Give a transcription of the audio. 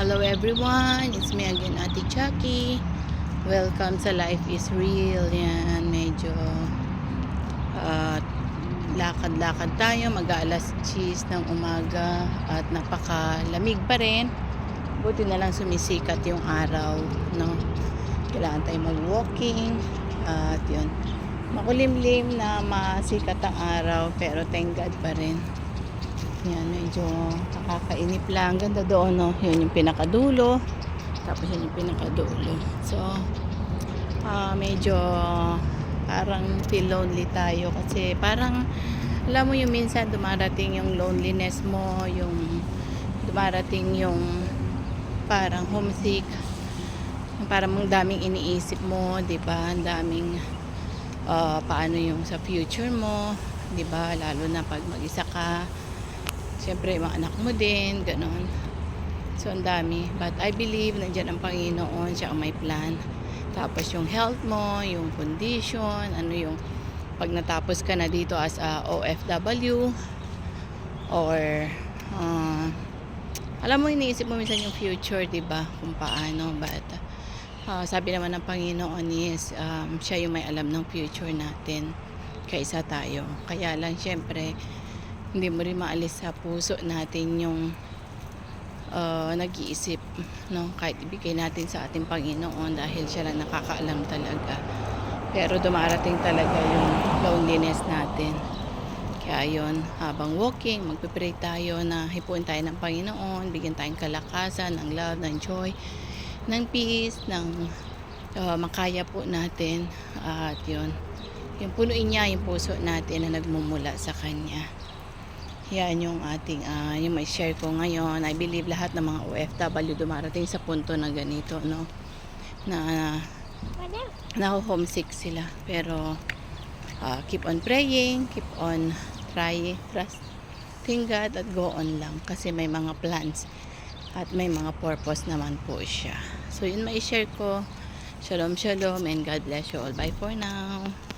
Hello everyone, it's me again Ate Chucky. Welcome sa Life is Real. Yan, medyo ah, lakad-lakad tayo. Mag-aalas 10 ng umaga at napakalamig pa rin. Buti na lang sumisikat yung araw. No? Kailangan tayo mag-walking. At yun, makulimlim na masikat ang araw pero thank God pa rin. Yan, medyo nakakainip lang. Ganda doon, no? Yun yung pinakadulo. Tapos yun yung pinakadulo. So, ah medyo parang feel lonely tayo kasi parang alam mo yung minsan dumarating yung loneliness mo, yung dumarating yung parang homesick. Parang ang daming iniisip mo, 'di ba? Ang daming ah, paano yung sa future mo, 'di ba? Lalo na pag mag-isa ka. Siyempre, mga anak mo din, ganon. So, ang dami. But I believe, nandiyan ang Panginoon, siya ang may plan. Tapos yung health mo, yung condition, ano yung pag natapos ka na dito as a OFW or uh, alam mo, iniisip mo minsan yung future, di ba? Kung paano. But uh, sabi naman ng Panginoon is um, siya yung may alam ng future natin kaysa tayo. Kaya lang, syempre, hindi mo rin maalis sa puso natin yung uh, nag-iisip no? Kahit ibigay natin sa ating Panginoon dahil siya lang nakakaalam talaga. Pero dumarating talaga yung loneliness natin. Kaya yun habang walking magpipray tayo na hipuin tayo ng Panginoon bigyan tayong kalakasan ng love, ng joy ng peace ng uh, makaya po natin. At yun yung punuin niya yung puso natin na nagmumula sa Kanya yan yung ating, ah, yung may share ko ngayon. I believe lahat ng mga OFW dumarating sa punto na ganito, no? Na, na homesick sila. Pero, ah, keep on praying, keep on trying, trusting God at go on lang. Kasi may mga plans at may mga purpose naman po siya. So, yun may share ko. Shalom, shalom, and God bless you all. Bye for now.